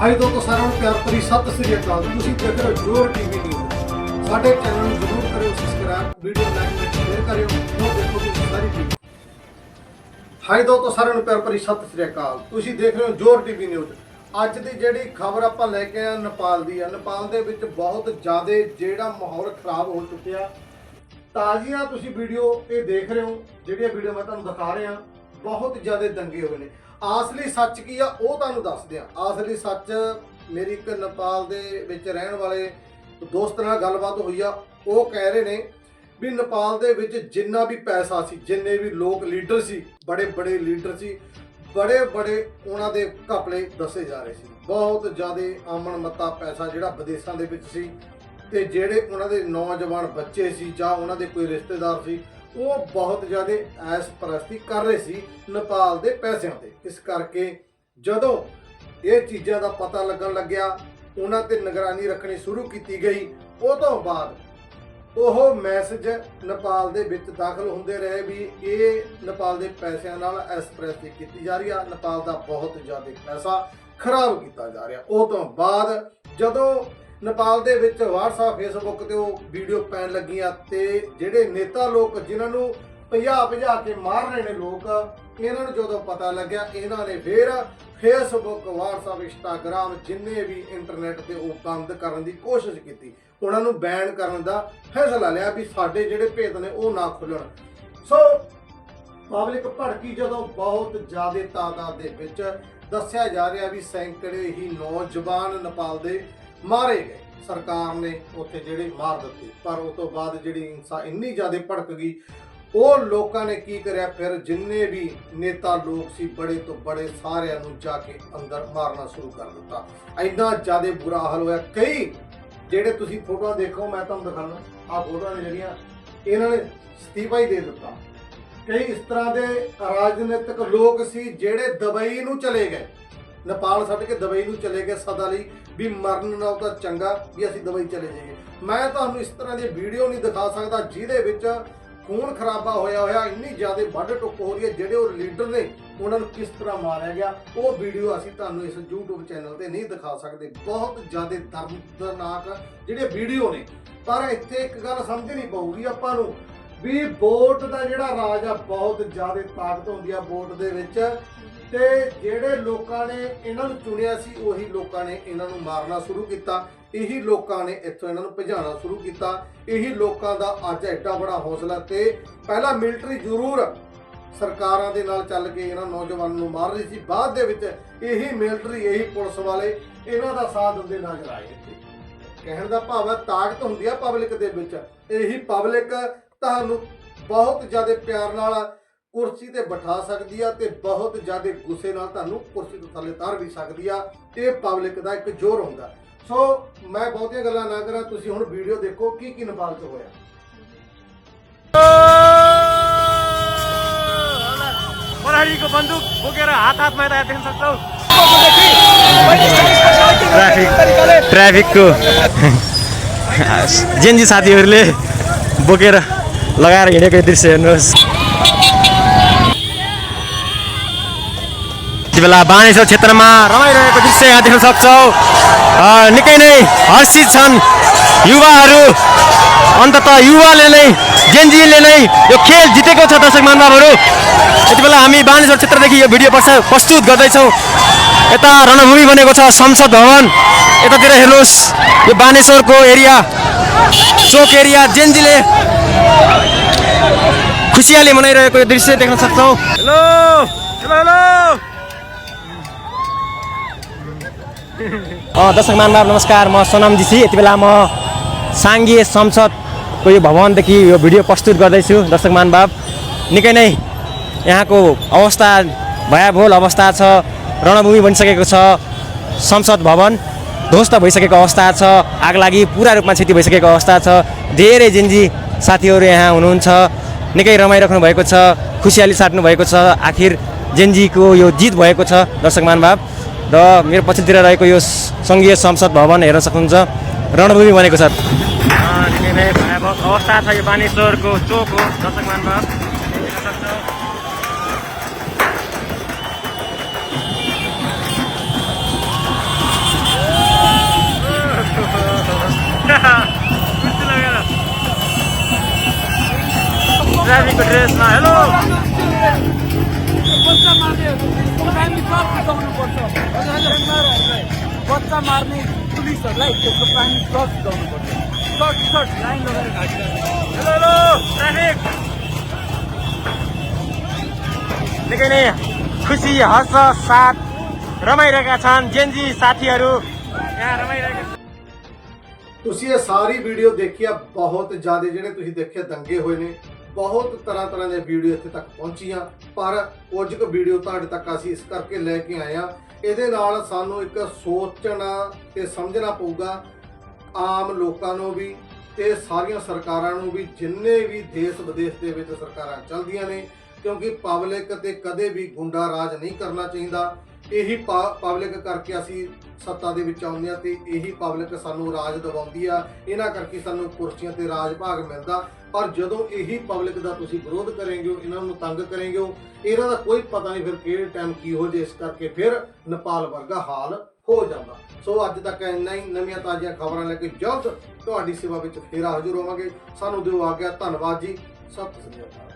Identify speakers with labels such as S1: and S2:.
S1: High ਦੋਸਤੋ ਸਾਰਿਆਂ ਨੂੰ ਪਿਆਰ ਭਰੀ ਸਤਿ ਸ੍ਰੀ ਅਕਾਲ। ਤੁਸੀਂ ਦੇਖ ਰਹੇ ਹੋ ਜੋਰ ਟੀਵੀ ਨਿਊਜ਼। ਸਾਡੇ ਚੈਨਲ ਨੂੰ ਜ਼ਰੂਰ ਕਰਿਓ ਸਬਸਕ੍ਰਾਈਬ ਵੀਡੀਓ ਲਾਈਕ ਤੇ ਸ਼ੇਅਰ ਕਰਿਓ। ਉਹ ਦੇਖੋ ਤੁਸੀਂ ਸਾਰੀ ਟੀਵੀ ਹਾਈ ਦੋਸਤੋ ਸਾਰਿਆਂ ਨੂੰ ਪਿਆਰ ਭਰੀ ਸਤਿ ਸ੍ਰੀ ਅਕਾਲ। ਤੁਸੀਂ ਦੇਖ ਰਹੇ ਹੋ ਜੋਰ ਟੀਵੀ ਨਿਊਜ਼। ਅੱਜ ਦੀ ਜਿਹੜੀ ਖਬਰ ਆਪਾਂ ਲੈ ਕੇ ਆ ਨੇਪਾਲ ਦੀ ਆ। ਨੇਪਾਲ ਦੇ ਵਿੱਚ ਬਹੁਤ ਜ਼ਿਆਦਾ ਜਿਹੜਾ ਮਾਹੌਲ ਖਰਾਬ ਹੋ ਚੁੱਕਿਆ। ਤਾਜ਼ੀਆਂ ਤੁਸੀਂ ਵੀਡੀਓ ਇਹ ਦੇਖ ਰਹੇ ਹੋ। ਜਿਹੜੀਆਂ ਵੀਡੀਓ ਮੈਂ ਤੁਹਾਨੂੰ ਦਿਖਾ ਰਿਹਾ। ਬਹੁਤ ਜ਼ਿਆਦਾ ਦੰਗੇ ਹੋਏ ਨੇ। ਆਸਲੀ ਸੱਚ ਕੀ ਆ, ਉਹ ਤੁਹਾਨੂੰ ਦੱਸਦੇ ਆ। ਆਸਲੀ ਸੱਚ ਮੇਰੀ ਇੱਕ ਨੇਪਾਲ ਦੇ ਵਿੱਚ ਰਹਿਣ ਵਾਲੇ ਦੋਸਤ ਨਾਲ ਗੱਲਬਾਤ ਹੋਈ ਆ। ਉਹ ਕਹਿ ਰਹੇ ਨੇ ਵੀ ਨੇਪਾਲ ਦੇ ਵਿੱਚ ਜਿੰਨਾ ਵੀ ਪੈਸਾ ਸੀ, ਜਿੰਨੇ ਵੀ ਲੋਕ ਲੀਡਰ ਸੀ, ਬੜੇ ਬੜੇ ਲੀਡਰ ਸੀ, ਬੜੇ ਬੜੇ ਉਹਨਾਂ ਦੇ ਘਪਲੇ ਦੱਸੇ ਜਾ ਰਹੇ ਸੀ। ਬਹੁਤ ਜ਼ਿਆਦਾ ਆਮਣ ਮੱਤਾ ਪੈਸਾ ਜਿਹੜਾ ਵਿਦੇਸ਼ਾਂ ਦੇ ਵਿੱਚ ਸੀ ਤੇ ਜਿਹੜੇ ਉਹਨਾਂ ਦੇ ਨੌਜਵਾਨ ਬੱਚੇ ਸੀ ਜਾਂ ਉਹਨਾਂ ਦੇ ਕੋਈ ਰਿਸ਼ਤੇਦਾਰ ਸੀ ਉਹ ਬਹੁਤ ਜ਼ਿਆਦਾ ਐਸ ਪ੍ਰਸਤੀ ਕਰ ਰਹੇ ਸੀ ਨੇਪਾਲ ਦੇ ਪੈਸਿਆਂ ਤੇ। ਇਸ ਕਰਕੇ ਜਦੋਂ ਇਹ ਚੀਜ਼ਾਂ ਦਾ ਪਤਾ ਲੱਗਣ ਲੱਗਿਆ, ਉਹਨਾਂ ਤੇ ਨਿਗਰਾਨੀ ਰੱਖਣੀ ਸ਼ੁਰੂ ਕੀਤੀ ਗਈ ਉਹ ਤੋਂ ਬਾਅਦ ਉਹ ਮੈਸੇਜ ਨੇਪਾਲ ਦੇ ਵਿੱਚ ਦਾਖਲ ਹੁੰਦੇ ਰਹੇ ਵੀ ਇਹ ਨੇਪਾਲ ਦੇ ਪੈਸਿਆਂ ਨਾਲ ਐਸਪ੍ਰੈਸ ਕੀਤੀ ਜਾ ਰਹੀ ਆ। ਨੇਪਾਲ ਦਾ ਬਹੁਤ ਜ਼ਿਆਦਾ ਪੈਸਾ ਖਰਾਬ ਕੀਤਾ ਜਾ ਰਿਹਾ। ਉਹ ਤੋਂ ਬਾਅਦ ਜਦੋਂ ਨੇਪਾਲ ਦੇ ਵਿੱਚ WhatsApp, Facebook ਤੇ ਉਹ ਵੀਡੀਓ ਪੈਣ ਲੱਗੀਆਂ ਤੇ ਜਿਹੜੇ ਨੇਤਾ ਲੋਕ ਜਿਨ੍ਹਾਂ ਨੂੰ ਭਜਾ ਭਜਾ ਕੇ ਮਾਰ ਰਹੇ ਨੇ ਲੋਕ, ਇਹਨਾਂ ਨੂੰ ਜਦੋਂ ਪਤਾ ਲੱਗਿਆ, ਇਹਨਾਂ ਨੇ ਫੇਰ ਫੇਸਬੁੱਕ WhatsApp, Instagram ਜਿੰਨੇ ਵੀ ਇੰਟਰਨੈਟ ਤੇ ਉਹ ਬੰਦ ਕਰਨ ਦੀ ਕੋਸ਼ਿਸ਼ ਕੀਤੀ। ਉਹਨਾਂ ਨੂੰ ਬੈਨ ਕਰਨ ਦਾ ਫੈਸਲਾ ਲਿਆ ਵੀ ਸਾਡੇ ਜਿਹੜੇ ਭੇਤ ਨੇ ਉਹ ਨਾ ਖੁੱਲਣ। ਸੋ, ਪਬਲਿਕ ਭੜਕੀ ਜਦੋਂ ਬਹੁਤ ਜ਼ਿਆਦਾ ਤਾਦਾਦ ਦੇ ਵਿੱਚ ਦੱਸਿਆ ਜਾ ਰਿਹਾ ਵੀ ਸੈਂਕੜੇ ਹੀ ਨੌਜਵਾਨ ਨੇਪਾਲ ਦੇ ਮਾਰੇ ਗਏ। ਸਰਕਾਰ ਨੇ ਉੱਥੇ ਜਿਹੜੇ ਮਾਰ ਦਿੱਤੇ। ਪਰ ਉਸ ਤੋਂ ਬਾਅਦ ਜਿਹੜੀ ਹਿੰਸਾ ਇੰਨੀ ਜ਼ਿਆਦਾ ਭੜਕ ਗਈ, ਉਹ ਲੋਕਾਂ ਨੇ ਕੀ ਕਰਿਆ? ਫਿਰ ਜਿੰਨੇ ਵੀ ਨੇਤਾ ਲੋਕ ਸੀ, ਬੜੇ ਤੋਂ ਬੜੇ ਸਾਰਿਆਂ ਨੂੰ ਜਾ ਕੇ ਅੰਦਰ ਮਾਰਨਾ ਸ਼ੁਰੂ ਕਰ ਦਿੱਤਾ। ਇੰਨਾ ਜ਼ਿਆਦਾ ਬੁਰਾ ਹਾਲ ਹੋਇਆ। ਕਈ ਜਿਹੜੇ ਤੁਸੀਂ ਫੋਟੋਆਂ ਦੇਖੋ, ਮੈਂ ਤੁਹਾਨੂੰ ਦਿਖਾਣਾ ਆਹ ਫੋਟੋਆਂ ਨੇ ਜਿਹੜੀਆਂ, ਇਹਨਾਂ ਨੇ ਅਸਤੀਫਾ ਹੀ ਦੇ ਦਿੱਤਾ। ਕਈ ਇਸ ਤਰ੍ਹਾਂ ਦੇ ਰਾਜਨੀਤਿਕ ਲੋਕ ਸੀ ਜਿਹੜੇ ਦੁਬਈ ਨੂੰ ਚਲੇ ਗਏ। ਨੇਪਾਲ ਛੱਡ ਕੇ ਦੁਬਈ ਨੂੰ ਚਲੇ ਗਏ ਸਦਾ ਲਈ ਵੀ ਮਰਨ ਨਾਲ ਤਾਂ ਚੰਗਾ ਵੀ ਅਸੀਂ ਦੁਬਈ ਚਲੇ ਜਾਈਏ। ਮੈਂ ਤੁਹਾਨੂੰ ਇਸ ਤਰ੍ਹਾਂ ਦੀ ਵੀਡੀਓ ਨਹੀਂ ਦਿਖਾ ਸਕਦਾ ਜਿਹਦੇ ਵਿੱਚ ਖੂਨ ਖਰਾਬਾ ਹੋਇਆ ਹੋਇਆ, ਇੰਨੀ ਜ਼ਿਆਦਾ ਵੱਢ ਟੁੱਕ ਹੋ ਰਹੀ ਹੈ, ਜਿਹੜੇ ਉਹ ਲੀਡਰ ਨੇ, ਉਹਨਾਂ ਨੂੰ ਕਿਸ ਤਰ੍ਹਾਂ ਮਾਰਿਆ ਗਿਆ, ਉਹ ਵੀਡੀਓ ਅਸੀਂ ਤੁਹਾਨੂੰ ਇਸ YouTube ਚੈਨਲ ਤੇ ਨਹੀਂ ਦਿਖਾ ਸਕਦੇ। ਬਹੁਤ ਜ਼ਿਆਦਾ ਦਰਦਨਾਕ ਜਿਹੜੇ ਵੀਡੀਓ ਨੇ। ਪਰ ਇੱਥੇ ਇੱਕ ਗੱਲ ਸਮਝ ਨਹੀਂ ਪਊਗੀ ਆਪਾਂ ਨੂੰ ਵੀ ਵੋਟ ਦਾ ਜਿਹੜਾ ਰਾਜ ਆ, ਬਹੁਤ ਜ਼ਿਆਦਾ ਤਾਕਤ ਹੁੰਦੀ ਆ ਵੋਟ ਦੇ ਵਿੱਚ। ਤੇ ਜਿਹੜੇ ਲੋਕਾਂ ਨੇ ਇਹਨਾਂ ਨੂੰ ਚੁਣਿਆ ਸੀ, ਉਹੀ ਲੋਕਾਂ ਨੇ ਇਹਨਾਂ ਨੂੰ ਮਾਰਨਾ ਸ਼ੁਰੂ ਕੀਤਾ। ਇਹੀ ਲੋਕਾਂ ਨੇ ਇੱਥੋਂ ਇਹਨਾਂ ਨੂੰ ਭਜਾਉਣਾ ਸ਼ੁਰੂ ਕੀਤਾ। ਇਹੀ ਲੋਕਾਂ ਦਾ ਅੱਜ ਐਡਾ ਬੜਾ ਹੌਸਲਾ ਤੇ ਪਹਿਲਾਂ ਮਿਲਟਰੀ ਜ਼ਰੂਰ ਸਰਕਾਰਾਂ ਦੇ ਨਾਲ ਚੱਲ ਕੇ ਇਹਨਾਂ ਨੌਜਵਾਨਾਂ ਨੂੰ ਮਾਰ ਰਹੀ ਸੀ। ਬਾਅਦ ਦੇ ਵਿੱਚ ਇਹੀ ਮਿਲਟਰੀ, ਇਹੀ ਪੁਲਿਸ ਵਾਲੇ ਇਹਨਾਂ ਦਾ ਸਾਥ ਦਿੰਦੇ ਨਜ਼ਰ ਆਏ ਇੱਥੇ। ਕਹਿਣ ਦਾ ਭਾਵ ਹੈ ਤਾਕਤ ਹੁੰਦੀ ਆ ਪਬਲਿਕ ਦੇ ਵਿੱਚ। ਇਹੀ ਪਬਲਿਕ ਤੁਹਾਨੂੰ ਬਹੁਤ ਜ਼ਿਆਦਾ ਪਿਆਰ ਨਾਲ ਕੁਰਸੀ ਤੇ ਬਿਠਾ ਸਕਦੀ ਆ ਤੇ ਬਹੁਤ ਜ਼ਿਆਦਾ ਗੁੱਸੇ ਨਾਲ ਤੁਹਾਨੂੰ ਕੁਰਸੀ ਤੋਂ ਥੱਲੇ ਤਾਰ ਵੀ ਸਕਦੀ ਆ ਇਹ ਪਬਲਿਕ ਦਾ ਇੱਕ ਜ਼ੋਰ ਹੁੰਦਾ ਸੋ ਮੈਂ ਬਹੁਤੀਆਂ ਗੱਲਾਂ ਨਾ ਕਰਾਂ ਤੁਸੀਂ ਹੁਣ ਵੀਡੀਓ ਦੇਖੋ ਕੀ ਕੀ ਨੇਪਾਲ 'ਚ ਹੋਇਆ
S2: प्रहरीको बन्दुक बोकेर हात हातमा यता देख्न सक्छौ
S3: ट्राफिक ट्राफिकको जेन्जी साथीहरूले बोकेर लगाएर हिँडेको दृश्य हेर्नुहोस्। यति बेला बानेश्वर क्षेत्रमा रमाइरहेको दृश्य यहाँ देख्न सक्छौ। निकै नै हर्षित छन् युवाहरू। अन्तत युवाले नै जेन्जीले नै यो खेल जितेको छ दर्शक महानुभावहरू यति बेला हामी बानेश्वर क्षेत्रदेखि यो भिडियो प्रसा- प्रस्तुत गर्दैछौँ। यता रणभूमि बनेको छ संसद भवन। यतातिर हेर्नुहोस् यो बानेश्वरको एरिया। चोक एरिया जेन्जीले खुसियाली मनाइरहेको यो दृश्य देख्न सक्छौँ।
S2: हेलो हेलो
S3: दर्शक महानुभाव नमस्कार म सोनाम जीसी यति बेला म साङ्घीय संसदको यो भवनदेखि यो भिडियो प्रस्तुत गर्दैछु। दर्शक महानुभाव निकै नै यहाँको अवस्था भयावहुल अवस्था छ रणभूमि बनिसकेको छ संसद भवन। ध्वस्त भइसकेको अवस्था छ। आगलागी पुरा रूपमा क्षति भइसकेको अवस्था छ। धेरै जेन्जी साथीहरू यहाँ हुनुहुन्छ। निकै रमाइराख्नु भएको छ। खुसियाली साट्नु भएको छ। आखिर जेन्जीको यो जित भएको छ दर्शक महानुभाव र मेरो पछिल्लोतिर रहेको यो सङ्घीय संसद भवन हेर्न सक्नुहुन्छ। रणभूमि बनेको छ।
S2: अवस्था छ यो बानेश्वरको चोक हो दर्शक महानुभाव ट्राफिकको ड्रेसमा हेलो
S4: बच्चा मार्ने प्राइमेरी क्रस सिकाउनु पर्छ बच्चा मार्ने पुलिसहरूलाई त्यसको प्राइमेरी क्रस सिकाउनु पर्छ सर्ट सर्ट लाइन लगाएर घाँटी
S2: हेलो हेलो ट्राफिक निकै नै खुसी हर्ष साथ रमाइरहेका छन् जेन्जी साथीहरू यहाँ रमाइरहेका छन्
S1: ਤੁਸੀਂ ਇਹ ਸਾਰੀ ਵੀਡੀਓ ਦੇਖੀ ਆ ਬਹੁਤ ਜ਼ਿਆਦਾ ਜਿਹੜੇ ਤੁਸੀਂ ਦੇਖੇ ਦੰਗੇ ਹੋਏ ਨੇ ਬਹੁਤ ਤਰ੍ਹਾਂ ਤਰ੍ਹਾਂ ਦੀਆਂ ਵੀਡੀਓ ਇੱਥੇ ਤੱਕ ਪਹੁੰਚੀਆਂ, ਪਰ ਕੁਝ ਕੁ ਵੀਡੀਓ ਤੁਹਾਡੇ ਤੱਕ ਅਸੀਂ ਇਸ ਕਰਕੇ ਲੈ ਕੇ ਆਏ ਆ ਇਹਦੇ ਨਾਲ ਸਾਨੂੰ ਇੱਕ ਸੋਚਣਾ ਤੇ ਸਮਝਣਾ ਪਊਗਾ, ਆਮ ਲੋਕਾਂ ਨੂੰ ਵੀ ਤੇ ਸਾਰੀਆਂ ਸਰਕਾਰਾਂ ਨੂੰ ਵੀ, ਜਿੰਨੇ ਵੀ ਦੇਸ਼ ਵਿਦੇਸ਼ ਦੇ ਵਿੱਚ ਸਰਕਾਰਾਂ ਚੱਲਦੀਆਂ ਨੇ ਕਿਉਂਕਿ ਪਬਲਿਕ ਤੇ ਕਦੇ ਵੀ ਗੁੰਡਾ ਰਾਜ ਨਹੀਂ ਕਰਨਾ ਚਾਹੀਦਾ। ਇਹੀ ਪਬਲਿਕ ਕਰਕੇ ਅਸੀਂ ਸੱਤਾ ਦੇ ਵਿੱਚ ਆਉਂਦੇ ਆ ਤੇ ਇਹੀ ਪਬਲਿਕ ਸਾਨੂੰ ਰਾਜ ਦਿਵਾਉਂਦੀ ਆ। ਇਹਨਾਂ ਕਰਕੇ ਸਾਨੂੰ ਕੁਰਸੀਆਂ ਤੇ ਰਾਜ ਭਾਗ ਮਿਲਦਾ। ਪਰ ਜਦੋਂ ਇਹੀ ਪਬਲਿਕ ਦਾ ਤੁਸੀਂ ਵਿਰੋਧ ਕਰੇਂਗੇ, ਇਹਨਾਂ ਨੂੰ ਤੰਗ ਕਰੇਂਗੇ, ਇਹਨਾਂ ਦਾ ਕੋਈ ਪਤਾ ਨਹੀਂ ਫਿਰ ਕਿਹੜੇ ਟਾਈਮ ਕੀ ਹੋ ਜੇ ਇਸ ਕਰਕੇ ਫਿਰ ਨੇਪਾਲ ਵਰਗਾ ਹਾਲ ਹੋ ਜਾਂਦਾ। ਸੋ ਅੱਜ ਤੱਕ ਇੰਨਾ ਹੀ। ਨਵੀਆਂ ਤਾਜ਼ੀਆਂ ਖਬਰਾਂ ਲੈ ਕੇ ਜਲਦ ਤੁਹਾਡੀ ਸੇਵਾ ਵਿੱਚ ਫੇਰ ਹਾਜ਼ਰ ਹੋਵਾਂਗੇ। ਸਾਨੂੰ ਦਿਓ ਆ ਗਿਆ ਧੰਨਵਾਦ ਜੀ। ਸਤਿ ਸ੍ਰੀ ਅਕਾਲ।